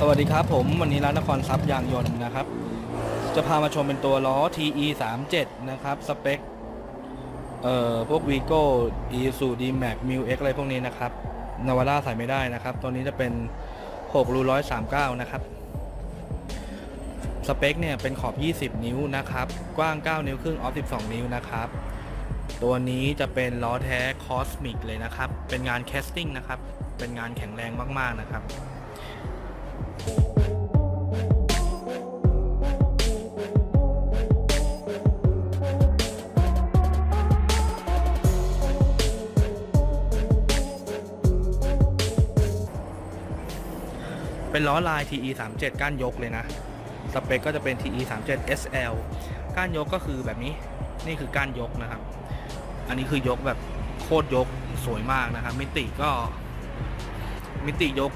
สวัสดีครับผมวันนี้ร้านนครทรัพย์ยางยนต์นะครับ จะพามาชมเป็นตัวล้อ TE 3 7นะครับสเปคเอ่อพวก Vigo e s u d Max m i l X อะไรพวกนี้นะครับนาวาร่าใส่ไม่ได้นะครับ ตัวนี้จะเป็น6รู139 นะครับ สเปคเนี่ยเป็นขอบ 20 นิ้วนะครับ กว้าง 9 นิ้วครึ่งออฟ 12 นิ้วนะครับ ตัวนี้จะเป็นล้อแท้คอสมิกเลยนะครับ เป็นงานแคสติ้งนะครับ เป็นงานแข็งแรงมากๆนะครับ เป็นล้อลาย TE 3 7ก้านยกเลยนะ สเปคก็จะเป็น TE 3 7 SL ก้านยกก็คือแบบนี้ นี่คือก้านยกนะครับ อันนี้คือยกแบบโคตรยกสวยมากนะครับ มิติก็มิติยก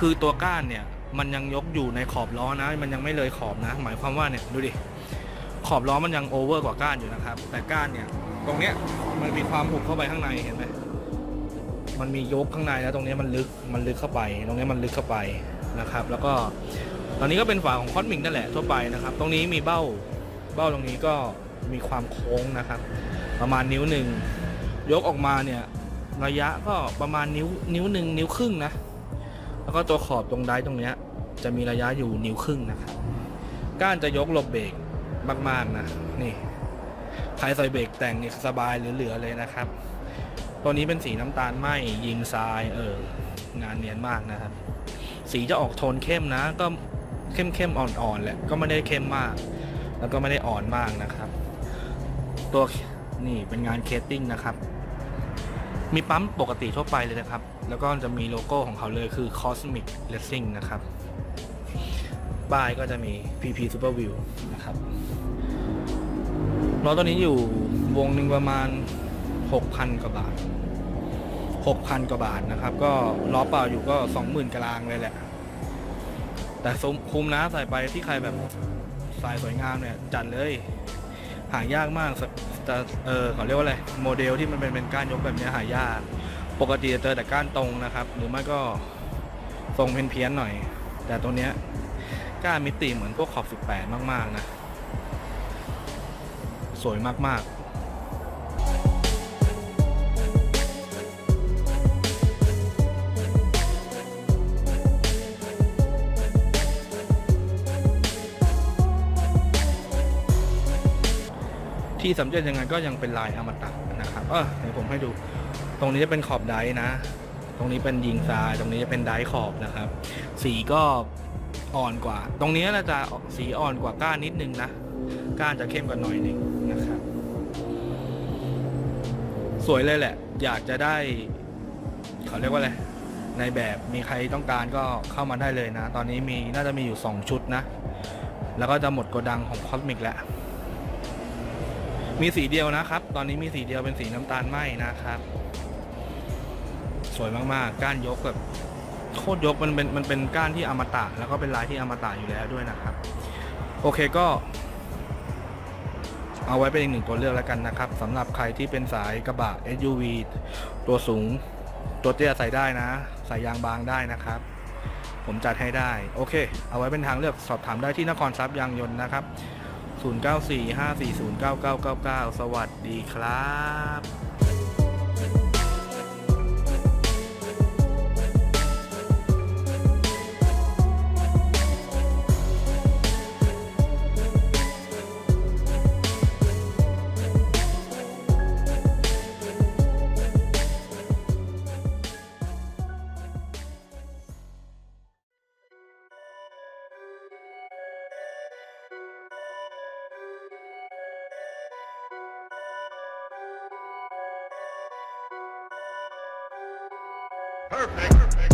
คือตัวก้านเนี่ย มันยังยกอยู่ในขอบล้อนะ มันยังไม่เลยขอบนะ หมายความว่าเนี่ยดูดิขอบล้อมันยังโอเวอร์กว่าก้านอยู่นะครับ แต่ก้านเนี่ยตรงเนี้ยมันมีความหุบเข้าไปข้างในเห็นไหมมันมียกข้างในแล้วตรงนี้มันลึกมันลึกเข้าไป ตรงนี้มันลึกเข้าไปนะครับ แล้วก็ตอนนี้ก็เป็นฝาของคอสมิกนั่นแหละทั่วไปนะครับ ตรงนี้มีเบ้าเบ้าตรงนี้ก็มีความโค้งนะครับ ประมาณนิ้วหนึ่งยกออกมาเนี่ยระยะก็ประมาณนิ้วนิ้วหนึ่งนิ้วครึ่งนะ แล้วก็ตัวขอบตรงไดตรงเนี้ยจะมีระยะอยู่นิ้วครึ่งนะครับก้านจะยกหลบเบรกมากๆนะนี่ใครใส่เบรกแต่งนี่สบายเหลือๆเลยนะครับ ตัวนี้เป็นสีน้ำตาลไหมยิงทรายเอองานเนียนมากนะครับ สีจะออกโทนเข้มนะ ก็เข้มเข้มๆอ่อนๆแหละก็ไม่ได้เข้มมาก แล้วก็ไม่ได้อ่อนมากนะครับ ตัวนี่เป็นงานเคสติ้งนะครับ มีปั๊มปกติทั่วไปเลยนะครับ แล้วก็จะมีโลโก้ของเขาเลยคือ Cosmic Racing นะครับป้ายก็จะมี PP Super View นะครับล้อตัวนี้อยู่วงหนึ่งประมาณ 6,000 กว่าบาท 6,000 กว่าบาทนะครับ ก็ล้อเปล่าอยู่ก็ 20,000 กลางเลยแหละ แต่คุ้มนะใส่ไปที่ใครแบบสายสวยงามเนี่ย จัดเลย หายากมากสจะเออเขาเรียกว่าอะไรโมเดลที่มันเป็นเป็นก้านยกแบบนี้หายาก ปกติจะเจอแต่ก้านตรงนะครับ หรือไม่ก็ทรงเพี้ยนๆหน่อย แต่ตัวเนี้ยก้านมิติเหมือนพวกขอบ 18 มากๆนะ สวยมากๆ ที่สำเร็จยังไงก็ยังเป็นลายอมตะนะครับ เออเดี๋ยวผมให้ดู ตรงนี้จะเป็นขอบไดนะ ตรงนี้เป็นยิงทราย ตรงนี้จะเป็นไดขอบนะครับ สีก็อ่อนกว่า ตรงนี้น่าจะสีอ่อนกว่าก้านนิดนึงนะ ก้านจะเข้มกว่าหน่อยหนึงนะครับ สวยเลยแหละ อยากจะได้เขาเรียกว่าอะไร ในแบบมีใครต้องการก็เข้ามาได้เลยนะ ตอนนี้มีน่าจะมีอยู่ 2 ชุดนะ แล้วก็จะหมดโกดังของคอสมิกแล้ว มีสีเดียวนะครับ ตอนนี้มีสีเดียวเป็นสีน้ำตาลไหมนะครับ สวยมากๆ ก้านยกแบบโคตรยกมันเป็นมันเป็นก้านที่อมตะแล้วก็เป็นลายที่อมตะอยู่แล้วด้วยนะครับ โอเคก็ เอาไว้เป็นอีกหนึ่งตัวเลือกแล้วกันนะครับสำหรับใครที่เป็นสายกระบะ SUV ตัวสูงตัวเตี้ยใส่ได้นะใส่ยางบางได้นะครับ ผมจัดให้ได้ โอเค เอาไว้เป็นทางเลือกสอบถามได้ที่นครทรัพย์ยางยนต์นะครับ 0945409999 สวัสดีครับ Perfect. Perfect.